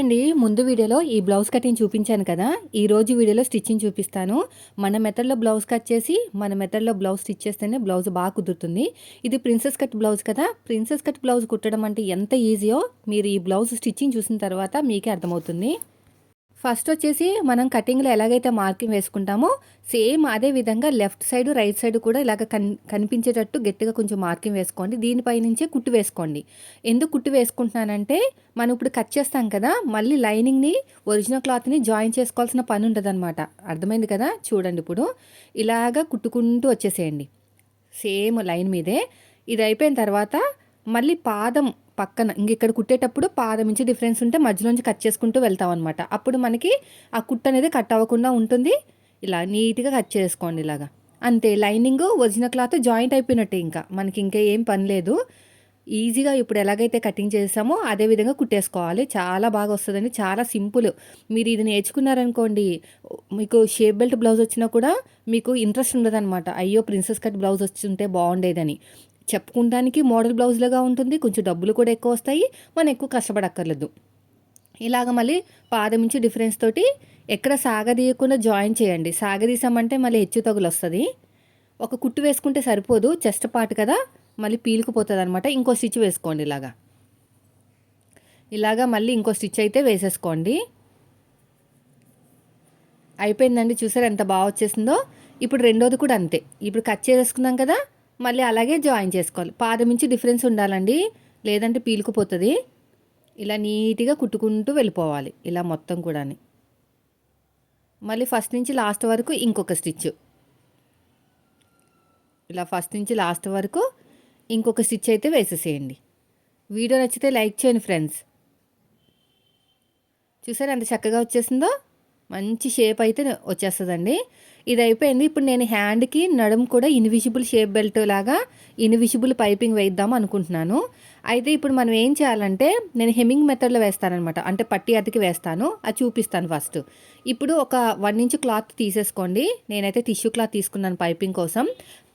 అండి ముందు వీడియోలో ఈ బ్లౌజ్ కటింగ్ చూపించాను కదా. ఈ రోజు వీడియోలో స్టిచ్చింగ్ చూపిస్తాను. మన మెథడ్లో బ్లౌజ్ కట్ చేసి మన మెథడ్లో బ్లౌజ్ స్టిచ్ చేస్తేనే బ్లౌజ్ బాగా కుదురుతుంది. ఇది ప్రిన్సెస్ కట్ బ్లౌజ్ కదా. ప్రిన్సెస్ కట్ బ్లౌజ్ కుట్టడం అంటే ఎంత ఈజీయో మీరు ఈ బ్లౌజ్ స్టిచ్చింగ్ చూసిన తర్వాత మీకే అర్థమవుతుంది. ఫస్ట్ వచ్చేసి మనం కటింగ్లో ఎలాగైతే మార్కింగ్ వేసుకుంటామో సేమ్ అదే విధంగా లెఫ్ట్ సైడ్ రైట్ సైడ్ కూడా ఇలాగ కన్ కనిపించేటట్టు గట్టిగా కొంచెం మార్కింగ్ వేసుకోండి. దీనిపై నుంచే కుట్టు వేసుకోండి. ఎందుకు కుట్టు వేసుకుంటున్నానంటే మనం ఇప్పుడు కట్ చేస్తాం కదా మళ్ళీ లైనింగ్ని ఒరిజినల్ క్లాత్ని జాయిన్ చేసుకోవాల్సిన పని ఉంటుంది అర్థమైంది కదా? చూడండి ఇప్పుడు. ఇలాగా కుట్టుకుంటూ వచ్చేసేయండి. సేమ్ లైన్ మీదే. ఇది అయిపోయిన తర్వాత మళ్ళీ పాదం పక్కన. ఇంక ఇక్కడ కుట్టేటప్పుడు పాదం నుంచి డిఫరెన్స్ ఉంటే మధ్యలోంచి కట్ చేసుకుంటూ వెళ్తాం అనమాట అప్పుడు మనకి ఆ కుట్ట అనేది కట్ అవ్వకుండా ఉంటుంది. ఇలా నీట్గా కట్ చేసుకోండి ఇలాగా. అంతే లైనింగ్ ఒరిజినల్ క్లాత్ జాయింట్ అయిపోయినట్టే ఇంకా. మనకి ఇంకా ఏం పని లేదు. ఈజీగా ఇప్పుడు ఎలాగైతే కటింగ్ చేసామో అదే విధంగా కుట్టేసుకోవాలి. చాలా బాగా వస్తుందండి. చాలా సింపుల్. మీరు ఇది నేర్చుకున్నారనుకోండి మీకు షేప్ బెల్ట్ బ్లౌజ్ వచ్చినా కూడా మీకు ఇంట్రెస్ట్ ఉండదన్నమాట. అయ్యో ప్రిన్సెస్ కట్ బ్లౌజ్ వచ్చి ఉంటే బాగుండేదని. చెప్పుకుంటానికి మోడల్ బ్లౌజ్లుగా ఉంటుంది. కొంచెం డబ్బులు కూడా ఎక్కువ వస్తాయి. మనం ఎక్కువ కష్టపడక్కర్లేదు. ఇలాగ మళ్ళీ పాదం నుంచి డిఫరెన్స్ తోటి ఎక్కడ సాగదీయకుండా జాయిన్ చేయండి. సాగదీసామంటే మళ్ళీ హెచ్చు తగులు వస్తుంది. ఒక కుట్టు వేసుకుంటే సరిపోదు. చెస్ట్ పార్ట్ కదా మళ్ళీ పీలుకుపోతుంది అనమాట ఇంకో స్టిచ్ వేసుకోండి ఇలాగా. ఇలాగా మళ్ళీ ఇంకో స్టిచ్ అయితే వేసేసుకోండి. అయిపోయిందండి. చూసారు ఎంత బాగా వచ్చేసిందో? ఇప్పుడు రెండోది కూడా అంతే. ఇప్పుడు కట్ చేసేసుకున్నాం కదా మళ్ళీ అలాగే జాయిన్ చేసుకోవాలి. పాదం నుంచి డిఫరెన్స్ ఉండాలండి. లేదంటే పీలుకుపోతుంది. ఇలా నీట్గా కుట్టుకుంటూ వెళ్ళిపోవాలి. ఇలా మొత్తం కూడా మళ్ళీ ఫస్ట్ నుంచి లాస్ట్ వరకు ఇంకొక స్టిచ్. ఇలా ఫస్ట్ నుంచి లాస్ట్ వరకు ఇంకొక స్టిచ్ అయితే వేసేసేయండి. వీడియో నచ్చితే లైక్ చేయండి ఫ్రెండ్స్. చూసారు ఎంత చక్కగా వచ్చేసిందో? మంచి షేప్ అయితే వచ్చేస్తుందండి. ఇది అయిపోయింది. ఇప్పుడు నేను హ్యాండ్కి నడుం కూడా ఇన్విజిబుల్ షేప్ బెల్ట్ లాగా ఇన్విజిబుల్ పైపింగ్ వేద్దాం అనుకుంటున్నాను. అయితే ఇప్పుడు మనం ఏం చేయాలంటే నేను హెమ్మింగ్ మెథడ్లో వేస్తానమాట అంటే పట్టి అతికి వేస్తాను. అది చూపిస్తాను ఫస్ట్ ఇప్పుడు ఒక వన్ ఇంచ్ క్లాత్ తీసేసుకోండి. నేనైతే టిష్యూ క్లాత్ తీసుకున్నాను పైపింగ్ కోసం.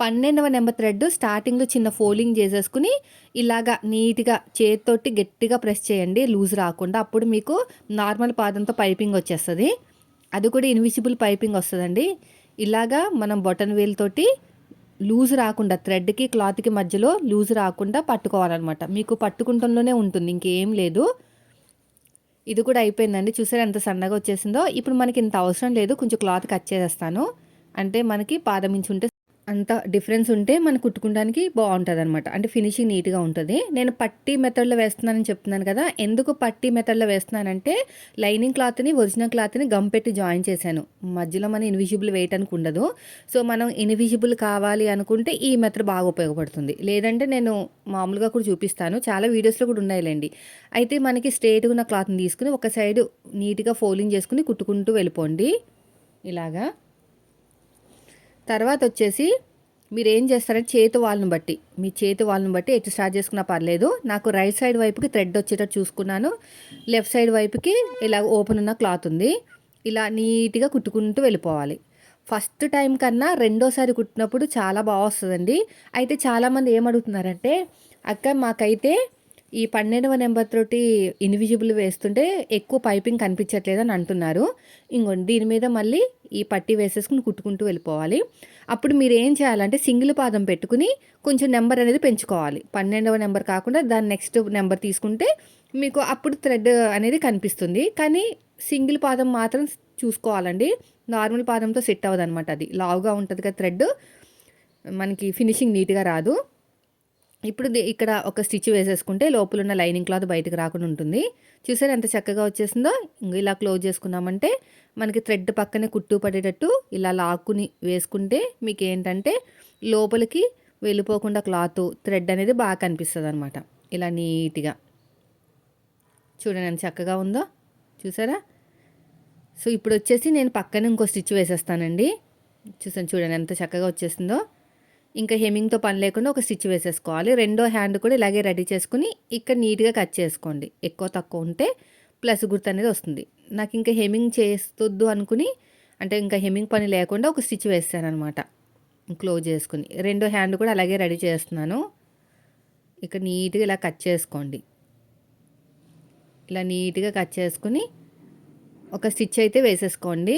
పన్నెండవ నెంబర్ థ్రెడ్ స్టార్టింగ్లో చిన్న ఫోల్డింగ్ చేసేసుకుని ఇలాగా నీట్గా చేతితోటి గట్టిగా ప్రెస్ చేయండి. లూజ్ రాకుండా అప్పుడు మీకు నార్మల్ పాదంతో పైపింగ్ వచ్చేస్తుంది. అది కూడా ఇన్విజిబుల్ పైపింగ్ వస్తుందండి. ఇలాగా మనం బొటన్ వేల్ తోటి లూజ్ రాకుండా థ్రెడ్కి క్లాత్కి మధ్యలో లూజ్ రాకుండా పట్టుకోవాలన్నమాట. మీకు పట్టుకుంటంలోనే ఉంటుంది ఇంకేం లేదు. ఇది కూడా అయిపోయిందండి. చూసారు ఎంత సన్నగా వచ్చేసిందో? ఇప్పుడు మనకి ఇంత అవసరం లేదు కొంచెం క్లాత్ కట్ చేసేస్తాను. అంటే మనకి పాదం ఉంటే అంత డిఫరెన్స్ ఉంటే మన కుట్టుకోవడానికి బాగుంటుంది అనమాట అంటే ఫినిషింగ్ నీట్గా ఉంటుంది. నేను పట్టి మెథడ్లో వేస్తున్నానని చెప్తున్నాను కదా ఎందుకు పట్టి మెథడ్లో వేస్తున్నానంటే లైనింగ్ క్లాత్ని ఒరిజినల్ క్లాత్ని గమ్ పెట్టి జాయిన్ చేశాను. మధ్యలో మనం ఇన్విజిబుల్ వేయటానికి ఉండదు. సో మనం ఇన్విజిబుల్ కావాలి అనుకుంటే ఈ మెథడ్ బాగా ఉపయోగపడుతుంది. లేదంటే నేను మామూలుగా కూడా చూపిస్తాను. చాలా వీడియోస్లో కూడా ఉన్నాయిలేండి. అయితే మనకి స్ట్రేట్గా ఉన్న క్లాత్ని తీసుకుని ఒక సైడ్ నీట్గా ఫోల్డింగ్ చేసుకుని కుట్టుకుంటూ వెళ్ళిపోండి. ఇలాగా. తర్వాత వచ్చేసి మీరు ఏం చేస్తారంటే చేతి వాళ్ళని బట్టి మీ చేతి వాళ్ళని బట్టి ఎటు స్టార్ట్ చేసుకున్నా పర్లేదు. నాకు రైట్ సైడ్ వైపుకి థ్రెడ్ వచ్చేటట్టు చూసుకున్నాను. లెఫ్ట్ సైడ్ వైపుకి ఇలా ఓపెన్ ఉన్న క్లాత్ ఉంది. ఇలా నీట్గా కుట్టుకుంటూ వెళ్ళిపోవాలి. ఫస్ట్ టైం కన్నా రెండోసారి కుట్టినప్పుడు చాలా బాగా వస్తుందండి. అయితే చాలామంది ఏమడుగుతున్నారంటే అక్క మాకైతే ఈ పన్నెండవ నెంబర్ తోటి ఇన్విజిబుల్ వేస్తుంటే ఎక్కువ పైపింగ్ కనిపించట్లేదు అని అంటున్నారు. ఇంకోండి దీని మీద మళ్ళీ ఈ పట్టి వేసేసుకుని కుట్టుకుంటూ వెళ్ళిపోవాలి. అప్పుడు మీరు ఏం చేయాలంటే సింగిల్ పాదం పెట్టుకుని కొంచెం నెంబర్ అనేది పెంచుకోవాలి. పన్నెండవ నెంబర్ కాకుండా దాని నెక్స్ట్ నెంబర్ తీసుకుంటే మీకు అప్పుడు థ్రెడ్ అనేది కనిపిస్తుంది. కానీ సింగిల్ పాదం మాత్రం చూసుకోవాలండి. నార్మల్ పాదంతో సెట్ అవ్వదు అనమాట అది. లావుగా ఉంటుంది కదా థ్రెడ్ మనకి ఫినిషింగ్ నీట్గా రాదు. ఇప్పుడు ఇక్కడ ఒక స్టిచ్ వేసేసుకుంటే లోపల ఉన్న లైనింగ్ క్లాత్ బయటకు రాకుండా ఉంటుంది. చూసారు ఎంత చక్కగా వచ్చేసిందో? ఇంక ఇలా క్లోజ్ చేసుకున్నామంటే మనకి థ్రెడ్ పక్కనే కుట్టు పడేటట్టు ఇలా లాక్కుని వేసుకుంటే మీకు ఏంటంటే లోపలికి వెళ్ళిపోకుండా క్లాత్ థ్రెడ్ అనేది బాగా కనిపిస్తుంది అనమాట ఇలా నీట్గా. చూడండి ఎంత చక్కగా ఉందో. చూసారా? సో ఇప్పుడు వచ్చేసి నేను పక్కన ఇంకో స్టిచ్ వేసేస్తానండి. చూసాను చూడండి ఎంత చక్కగా వచ్చేసిందో. ఇంకా హెమింగ్తో పని లేకుండా ఒక స్టిచ్ వేసేసుకోవాలి. రెండో హ్యాండ్ కూడా ఇలాగే రెడీ చేసుకుని ఇక్కడ నీట్గా కట్ చేసుకోండి. ఎక్కువ తక్కువ ఉంటే ప్లస్ గుర్తు అనేది వస్తుంది. నాకు ఇంకా హెమింగ్ చేస్తొద్దు అనుకుని అంటే ఇంకా హెమింగ్ పని లేకుండా ఒక స్టిచ్ వేస్తాను అనమాట క్లోజ్ చేసుకుని. రెండో హ్యాండ్ కూడా అలాగే రెడీ చేస్తున్నాను. ఇక్కడ నీట్గా ఇలా కట్ చేసుకోండి. ఇలా నీట్గా కట్ చేసుకుని ఒక స్టిచ్ అయితే వేసేసుకోండి.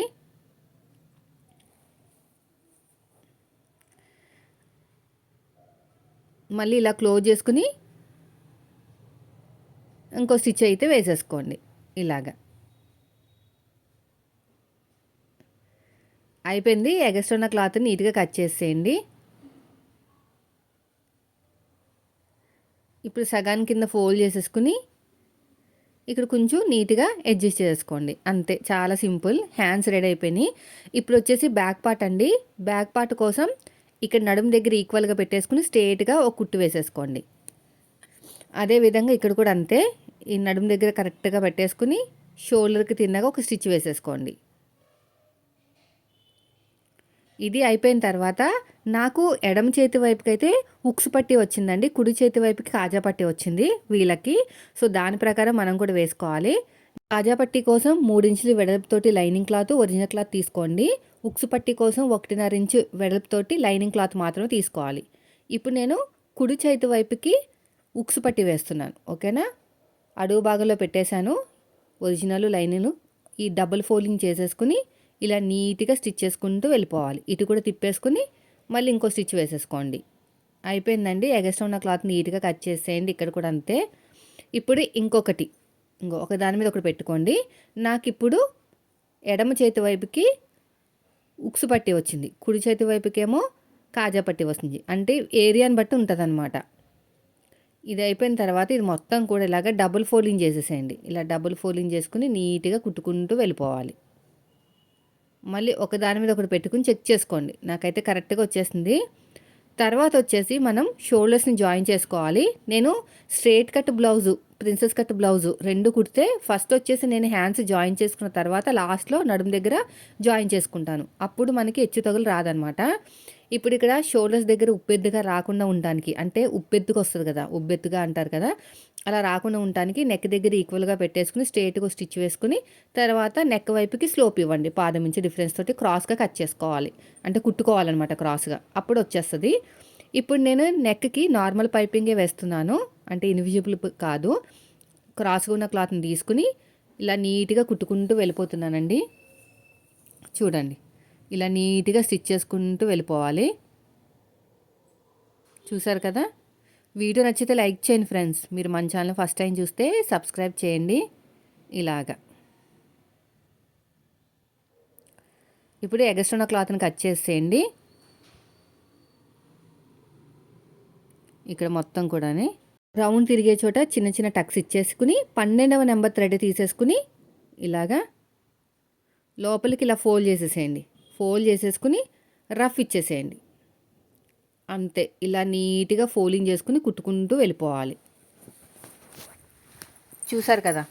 మళ్ళీ ఇలా క్లోజ్ చేసుకుని ఇంకో స్టిచ్ అయితే వేసేసుకోండి ఇలాగా. అయిపోయింది. ఎగస్ట్ ఉన్న క్లాత్ నీట్గా కట్ చేసేయండి. ఇప్పుడు సగాన్ కింద ఫోల్డ్ చేసేసుకుని ఇక్కడ కొంచెం నీట్గా అడ్జస్ట్ చేసుకోండి. అంతే చాలా సింపుల్. హ్యాండ్స్ రెడీ అయిపోయినాయి. ఇప్పుడు వచ్చేసి బ్యాక్ పార్ట్ అండి. బ్యాక్ పార్ట్ కోసం ఇక్కడ నడుము దగ్గర ఈక్వల్గా పెట్టేసుకుని స్ట్రేట్గా ఒక కుట్టు వేసేసుకోండి. అదేవిధంగా ఇక్కడ కూడా అంతే ఈ నడుము దగ్గర కరెక్ట్గా పెట్టేసుకుని షోల్డర్కి తిన్నగా ఒక స్టిచ్ వేసేసుకోండి. ఇది అయిపోయిన తర్వాత నాకు ఎడమ చేతి వైపుకి అయితే ఉక్స్ పట్టి వచ్చిందండి కుడి చేతి వైపుకి కాజా పట్టి వచ్చింది వీళ్ళకి. సో దాని ప్రకారం మనం కూడా వేసుకోవాలి. ఆజా పట్టి కోసం మూడించులు వెడల్పుతోటి లైనింగ్ క్లాత్ ఒరిజినల్ క్లాత్ తీసుకోండి. ఉక్స్ పట్టి కోసం ఒకటిన్నర ఇంచు వెడల్పుతోటి లైనింగ్ క్లాత్ మాత్రమే తీసుకోవాలి. ఇప్పుడు నేను కుడి చేతి వైపుకి ఉక్స్ పట్టి వేస్తున్నాను. ఓకేనా? అడుగు భాగంలో పెట్టేశాను. ఒరిజినల్ లైనింగ్ ఈ డబుల్ ఫోల్డింగ్ చేసేసుకుని ఇలా నీట్గా స్టిచ్ చేసుకుంటూ వెళ్ళిపోవాలి. ఇటు కూడా తిప్పేసుకుని మళ్ళీ ఇంకో స్టిచ్ వేసేసుకోండి. అయిపోయిందండి. ఎగస్ట్రా ఉన్న క్లాత్ నీట్గా కట్ చేసేయండి. ఇక్కడ కూడా అంతే. ఇప్పుడు ఇంకొకటి. ఇంకో ఒక దాని మీద ఒకటి పెట్టుకోండి. నాకు ఇప్పుడు ఎడమ చేతి వైపుకి ఉక్సు పట్టి వచ్చింది. కుడి చేతి వైపుకేమో కాజా పట్టి వస్తుంది. అంటే ఏరియాని బట్టి ఉంటుంది అనమాట ఇది అయిపోయిన తర్వాత ఇది మొత్తం కూడా ఇలాగ డబుల్ ఫోల్డింగ్ చేసేసేయండి. ఇలా డబుల్ ఫోల్డింగ్ చేసుకుని నీట్గా కుట్టుకుంటూ వెళ్ళిపోవాలి. మళ్ళీ ఒక దాని మీద ఒకటి పెట్టుకుని చెక్ చేసుకోండి. నాకైతే కరెక్ట్గా వచ్చేసింది. తర్వాత వచ్చేసి మనం షోల్డర్స్ని జాయిన్ చేసుకోవాలి. నేను straight cut blouse princess cut blouse రెండు కుడితే ఫస్ట్ వచ్చేసి నేను హ్యాండ్స్ జాయిన్ చేసుకున్న తర్వాత లాస్ట్లో నడుము దగ్గర జాయిన్ చేసుకుంటాను. అప్పుడు మనకి హెచ్చు తగులు రాదనమాట. ఇప్పుడు ఇక్కడ షోల్డర్స్ దగ్గర ఉప్పెద్దుగా రాకుండా ఉండడానికి అంటే ఉప్పెద్దుగా వస్తుంది కదా ఉబ్బెత్తుగా అంటారు కదా అలా రాకుండా ఉండటానికి నెక్ దగ్గర ఈక్వల్గా పెట్టేసుకుని స్ట్రేట్గా స్టిచ్ వేసుకుని తర్వాత నెక్ వైపుకి స్లోప్ ఇవ్వండి. పాదం నుంచి డిఫరెన్స్ తోటి క్రాస్గా కట్ చేసుకోవాలి. అంటే కుట్టుకోవాలన్నమాట క్రాస్గా అప్పుడు వచ్చేస్తుంది. ఇప్పుడు నేను నెక్కి నార్మల్ పైపింగే వేస్తున్నాను. అంటే ఇన్విజిబుల్ కాదు. క్రాస్గా ఉన్న క్లాత్ని తీసుకుని ఇలా నీట్గా కుట్టుకుంటూ వెళ్ళిపోతున్నానండి. చూడండి. ఇలా నీట్గా స్టిచ్ చేసుకుంటూ వెళ్ళిపోవాలి. చూసారు కదా? వీడియో నచ్చితే లైక్ చేయండి ఫ్రెండ్స్. మీరు మన ఛానల్ ఫస్ట్ టైం చూస్తే సబ్స్క్రైబ్ చేయండి. ఇలాగా. ఇప్పుడు ఎగస్ట్రా క్లాత్ని కట్ చేసేయండి. ఇక్కడ మొత్తం కూడా రౌండ్ తిరిగే చోట చిన్న చిన్న టక్స్ ఇచ్చేసుకుని పన్నెండవ నెంబర్ థ్రెడ్ తీసేసుకుని ఇలాగా లోపలికి ఇలా ఫోల్డ్ చేసేసేయండి. ఫోల్డ్ చేసేసుకుని రఫ్ ఇచ్చేసేయండి. అంతే ఇలా నీట్గా ఫోల్డింగ్ చేసుకుని కుట్టుకుంటూ వెళ్ళిపోవాలి. చూసారు కదా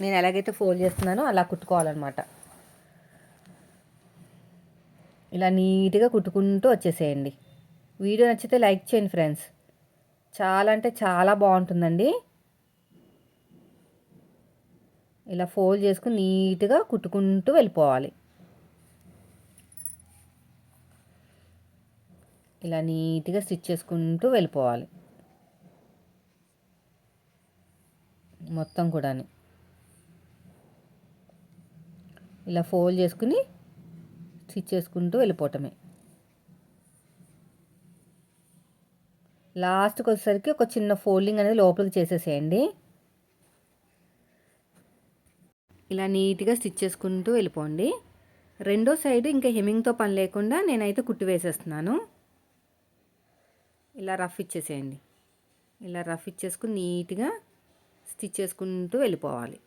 నేను ఎలాగైతే ఫోల్డ్ చేస్తున్నానో అలా కుట్టుకోవాలన్నమాట. ఇలా నీట్గా కుట్టుకుంటూ వచ్చేసేయండి. వీడియో నచ్చితే లైక్ చేయండి ఫ్రెండ్స్. చాలా అంటే చాలా బాగుంటుందండి. ఇలా ఫోల్డ్ చేసుకుని నీట్గా కుట్టుకుంటూ వెళ్ళిపోవాలి. ఇలా నీట్గా స్టిచ్ చేసుకుంటూ వెళ్ళిపోవాలి. మొత్తం కూడా ఇలా ఫోల్డ్ చేసుకుని స్టిచ్ చేసుకుంటూ వెళ్ళిపోవటమే. లాస్ట్కి వచ్చేసరికి ఒక చిన్న ఫోల్డింగ్ అనేది లోపలికి చేసేసేయండి. ఇలా నీట్గా స్టిచ్ చేసుకుంటూ వెళ్ళిపోండి. రెండో సైడ్ ఇంకా హెమింగ్తో పని లేకుండా నేనైతే కుట్టి వేసేస్తున్నాను. ఇలా రఫ్ ఇచ్చేసేయండి. ఇలా రఫ్ ఇచ్చేసుకుని నీట్గా స్టిచ్ చేసుకుంటూ వెళ్ళిపోవాలి.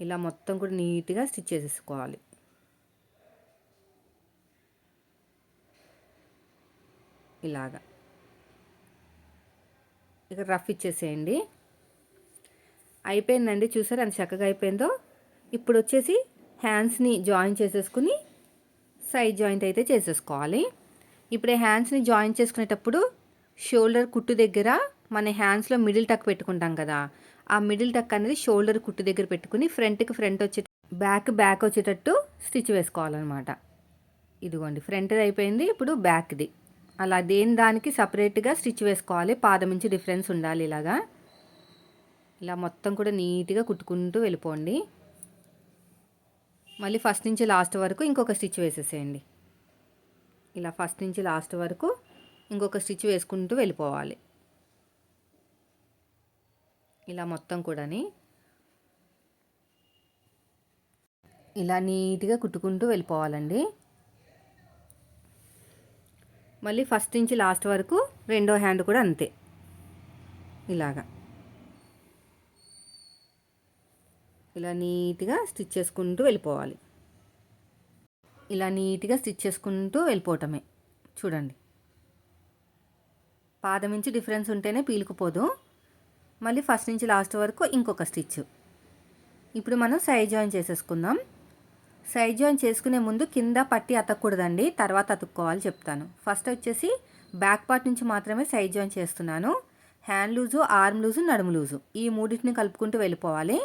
ఇలా మొత్తం కూడా నీట్గా స్టిచ్ చేసేసుకోవాలి. ఇలాగా. ఇక రఫ్ ఇచ్చేసేయండి. అయిపోయిందండి చూసారు ఎంత చక్కగా అయిపోయిందో? ఇప్పుడు వచ్చేసి హ్యాండ్స్ని జాయిన్ చేసేసుకుని సైడ్ జాయింట్ అయితే చేసేసుకోవాలి. ఇప్పుడు హ్యాండ్స్ని జాయిన్ చేసుకునేటప్పుడు షోల్డర్ కుట్టు దగ్గర మన హ్యాండ్స్లో మిడిల్ టక్ పెట్టుకుంటాం కదా ఆ మిడిల్ టక్ అనేది షోల్డర్ కుట్టు దగ్గర పెట్టుకుని ఫ్రంట్కి ఫ్రంట్ వచ్చే బ్యాక్ బ్యాక్ వచ్చేటట్టు స్టిచ్ వేసుకోవాలన్నమాట. ఇదిగోండి ఫ్రంట్ది అయిపోయింది ఇప్పుడు బ్యాక్ది. అలా దేని దానికి సపరేట్గా స్టిచ్ వేసుకోవాలి పాదం నుంచి డిఫరెన్స్ ఉండాలి ఇలాగా. ఇలా మొత్తం కూడా నీట్గా కుట్టుకుంటూ వెళ్ళిపోండి. మళ్ళీ ఫస్ట్ నుంచి లాస్ట్ వరకు ఇంకొక స్టిచ్ వేసేసేయండి. ఇలా ఫస్ట్ నుంచి లాస్ట్ వరకు ఇంకొక స్టిచ్ వేసుకుంటూ వెళ్ళిపోవాలి. ఇలా మొత్తం కూడాని. ఇలా నీట్గా కుట్టుకుంటూ వెళ్ళిపోవాలండి. మళ్ళీ ఫస్ట్ నుంచి లాస్ట్ వరకు రెండో హ్యాండ్ కూడా అంతే. ఇలాగా. ఇలా నీట్గా స్టిచ్ చేసుకుంటూ వెళ్ళిపోవాలి. ఇలా నీట్గా స్టిచ్ చేసుకుంటూ వెళ్ళిపోవటమే. చూడండి. పాదం నుంచి డిఫరెన్స్ ఉంటేనే పీలుకుపోదు. మళ్ళీ ఫస్ట్ నుంచి లాస్ట్ వరకు ఇంకొక స్టిచ్ ఇప్పుడు మనం సైడ్ జాయిన్ చేసేసుకుందాం. సైడ్ జాయిన్ చేసుకునే ముందు కింద పట్టి అతకూడదండి తర్వాత అతుక్కోవాలి చెప్తాను. ఫస్ట్ వచ్చేసి బ్యాక్ పార్ట్ నుంచి మాత్రమే సైడ్ జాయిన్ చేస్తున్నాను. హ్యాండ్ లూజు ఆర్మ్ లూజు నడుము లూజు. ఈ మూడింటిని కలుపుకుంటూ వెళ్ళిపోవాలి.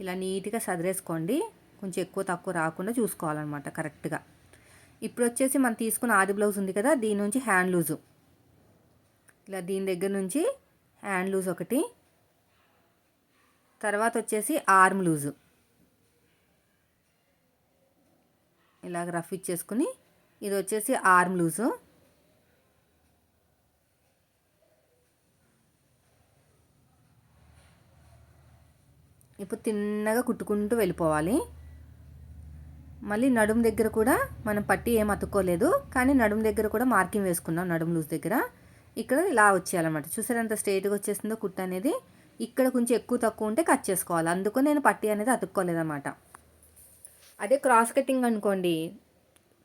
ఇలా నీట్గా సదిరేసుకోండి. కొంచెం ఎక్కువ తక్కువ రాకుండా చూసుకోవాలన్నమాట కరెక్ట్గా. ఇప్పుడు వచ్చేసి మనం తీసుకున్న ఆది బ్లౌజ్ ఉంది కదా దీని నుంచి హ్యాండ్ లూజు. ఇలా దీని దగ్గర నుంచి హ్యాండ్ లూజ్ ఒకటి. తర్వాత వచ్చేసి ఆర్మ్ లూజు. ఇలాగ రఫ్ ఇచ్చేసుకుని ఇది వచ్చేసి ఆర్మ్ లూజు. ఇప్పుడు తిన్నగా కుట్టుకుంటూ వెళ్ళిపోవాలి. మళ్ళీ నడుము దగ్గర కూడా మనం పట్టి ఏం అతుక్కోలేదు కానీ నడుము దగ్గర కూడా మార్కింగ్ వేసుకున్నాం నడుము లూజ్ దగ్గర. ఇక్కడ ఇలా వచ్చేయాలన్నమాట. చూసారు ఎంత స్ట్రైట్గా వచ్చేసిందో కుట్టు అనేది. ఇక్కడ కొంచెం ఎక్కువ తక్కువ ఉంటే కట్ చేసుకోవాలి. అందుకు నేను పట్టి అనేది అతుక్కోలేదన్నమాట. అదే క్రాస్ కటింగ్ అనుకోండి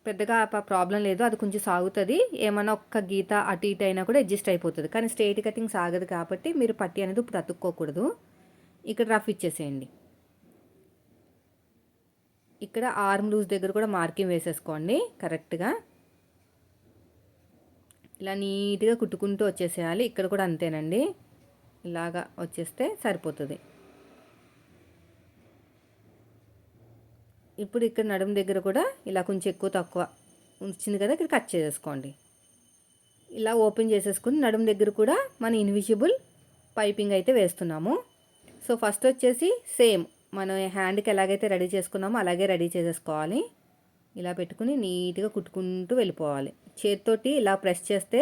పెద్దగా ప్రాబ్లం లేదు అది కొంచెం సాగుతుంది. ఏమైనా ఒక్క గీత అటు ఇటు అయినా కూడా అడ్జస్ట్ అయిపోతుంది. కానీ స్ట్రైట్ కటింగ్ సాగదు కాబట్టి మీరు పట్టి అనేది ఇప్పుడు అతుక్కోకూడదు. ఇక్కడ రఫ్ ఇచ్చేసేయండి. ఇక్కడ ఆర్మ్ లూజ్ దగ్గర కూడా మార్కింగ్ వేసేసుకోండి కరెక్ట్గా. ఇలా నీట్గా కుట్టుకుంటూ వచ్చేసేయాలి. ఇక్కడ కూడా అంతేనండి. ఇలాగా వచ్చేస్తే సరిపోతుంది. ఇప్పుడు ఇక్కడ నడుము దగ్గర కూడా ఇలా కొంచెం ఎక్కువ తక్కువ వచ్చింది కదా ఇక్కడ కట్ చేసేసుకోండి. ఇలా ఓపెన్ చేసేసుకుని నడుము దగ్గర కూడా మన ఇన్విజిబుల్ పైపింగ్ అయితే వేస్తున్నాము. సో ఫస్ట్ వచ్చేసి సేమ్ మనం హ్యాండ్కి ఎలాగైతే రెడీ చేసుకున్నామో అలాగే రెడీ చేసేసుకోవాలి. ఇలా పెట్టుకుని నీట్గా కుట్టుకుంటూ వెళ్ళిపోవాలి. చేతితోటి ఇలా ప్రెస్ చేస్తే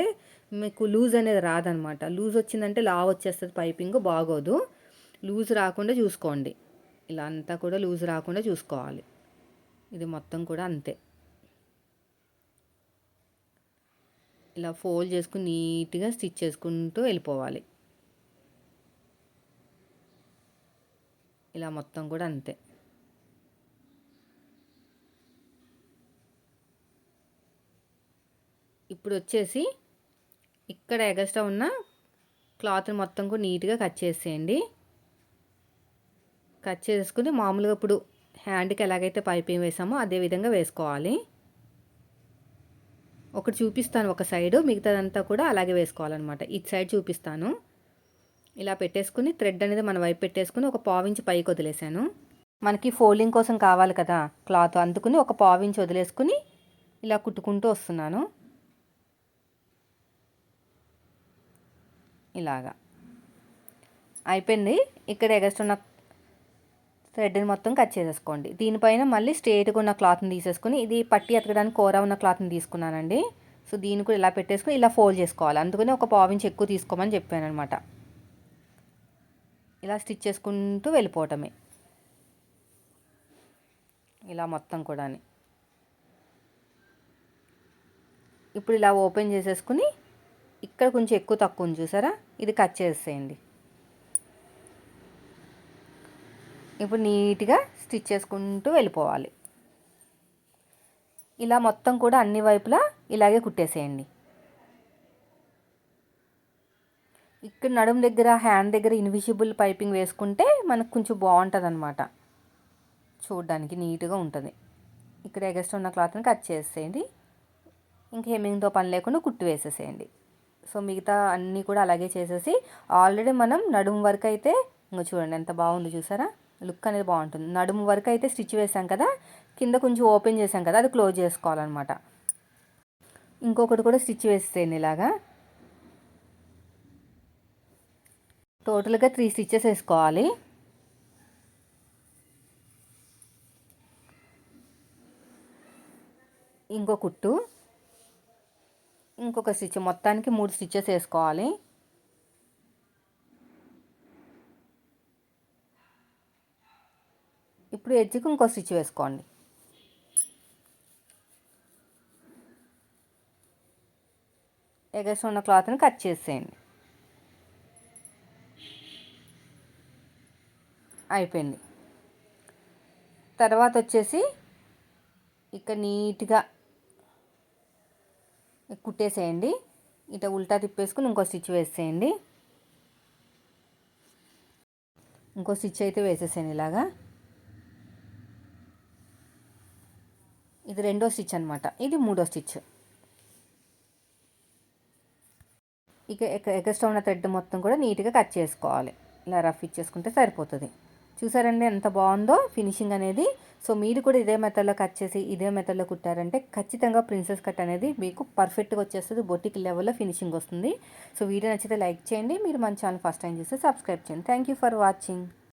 మీకు లూజ్ అనేది రాదనమాట. లూజ్ వచ్చిందంటే లావ్ వచ్చేస్తుంది పైపింగ్ బాగోదు. లూజ్ రాకుండా చూసుకోండి. ఇలా అంతా కూడా లూజ్ రాకుండా చూసుకోవాలి. ఇది మొత్తం కూడా అంతే. ఇలా ఫోల్డ్ చేసుకుని నీట్గా స్టిచ్ చేసుకుంటూ వెళ్ళిపోవాలి. ఇలా మొత్తం కూడా అంతే. ఇప్పుడు వచ్చేసి ఇక్కడ ఎగస్ట్రా ఉన్న క్లాత్ని మొత్తం కూడా నీట్గా కట్ చేసేయండి. కట్ చేసుకుని మామూలుగా ఇప్పుడు హ్యాండ్కి ఎలాగైతే పైపింగ్ వేసామో అదే విధంగా వేసుకోవాలి. ఒకటి చూపిస్తాను ఒక సైడు మిగతాదంతా కూడా అలాగే వేసుకోవాలన్నమాట. ఇటు సైడ్ చూపిస్తాను. ఇలా పెట్టేసుకుని థ్రెడ్ అనేది మన వైపు పెట్టేసుకుని ఒక పావించి పైకి వదిలేసాను. మనకి ఫోల్డింగ్ కోసం కావాలి కదా క్లాత్ అందుకుని ఒక పావించి వదిలేసుకుని ఇలా కుట్టుకుంటూ వస్తున్నాను. ఇలాగా. అయిపోయింది. ఇక్కడ ఎగస్టున్న థ్రెడ్ని మొత్తం కట్ చేసేసుకోండి. దీనిపైన మళ్ళీ స్ట్రేట్గా ఉన్న క్లాత్ని తీసేసుకుని ఇది పట్టి ఎతకడానికి కూర ఉన్న క్లాత్ని తీసుకున్నానండి. సో దీన్ని కూడా ఇలా పెట్టేసుకుని ఇలా ఫోల్డ్ చేసుకోవాలి. అందుకని ఒక పావించి ఎక్కువ తీసుకోమని చెప్పాను అనమాట ఇలా స్టిచ్ చేసుకుంటూ వెళ్ళిపోవటమే. ఇలా మొత్తం కూడా ఇప్పుడు ఇలా ఓపెన్ చేసేసుకుని ఇక్కడ కొంచెం ఎక్కువ తక్కువ ఉంది చూసారా? ఇది కట్ చేసేయండి. ఇప్పుడు నీట్గా స్టిచ్ చేసుకుంటూ వెళ్ళిపోవాలి. ఇలా మొత్తం కూడా అన్ని వైపులా ఇలాగే కుట్టేసేయండి. ఇక్కడ నడుం దగ్గర హ్యాండ్ దగ్గర ఇన్విజిబుల్ పైపింగ్ వేసుకుంటే మనకు కొంచెం బాగుంటుంది అనమాట చూడడానికి నీట్గా ఉంటుంది. ఇక్కడ ఎగస్ట్ ఉన్న క్లాత్ని కట్ చేసేయండి ఇంక హెమ్మింగ్తో పని లేకుండా కుట్టు వేసేసేయండి. సో మిగతా అన్నీ కూడా అలాగే చేసేసి ఆల్రెడీ మనం నడుము వరకు అయితే ఇంకా చూడండి ఎంత బాగుంది చూసారా? లుక్ అనేది బాగుంటుంది. నడుము వరకు అయితే స్టిచ్ వేసాం కదా కింద కొంచెం ఓపెన్ చేసాం కదా అది క్లోజ్ చేసుకోవాలన్నమాట. ఇంకొకటి కూడా స్టిచ్ వేసేయండి ఇలాగా. టోటల్గా త్రీ స్టిచ్చెస్ వేసుకోవాలి. ఇంకో కుట్టు. ఇంకొక స్టిచ్ మొత్తానికి మూడు స్టిచ్చెస్ వేసుకోవాలి. ఇప్పుడు ఎడ్జ్కి ఇంకో స్టిచ్ వేసుకోండి. ఎగస్ ఉన్న క్లాత్ని కట్ చేసేయండి. అయిపోయింది. తర్వాత వచ్చేసి ఇక్కడ నీట్గా కుట్టేసేయండి. ఇట ఉల్టా తిప్పేసుకుని ఇంకో స్టిచ్ వేసేయండి. ఇంకో స్టిచ్ అయితే వేసేసాను ఇలాగా. ఇది రెండో స్టిచ్ అనమాట ఇది మూడో స్టిచ్. ఇక ఎగస్ట్రా ఉన్న థ్రెడ్ మొత్తం కూడా నీట్గా కట్ చేసుకోవాలి. ఇలా రఫ్ ఇచ్చేసుకుంటే సరిపోతుంది. చూసారండి ఎంత బాగుందో ఫినిషింగ్ అనేది. సో మీరు కూడా ఇదే మెథడ్లో కట్ చేసి ఇదే మెథడ్లో కుట్టారంటే ఖచ్చితంగా ప్రిన్సెస్ కట్ అనేది మీకు పర్ఫెక్ట్గా వచ్చేస్తుంది. బొటిక్ లెవెల్లో ఫినిషింగ్ వస్తుంది. సో వీడియో నచ్చితే లైక్ చేయండి. మీరు మన ఛానల్ ఫస్ట్ టైం చూస్తే సబ్స్క్రైబ్ చేయండి. Thank you for watching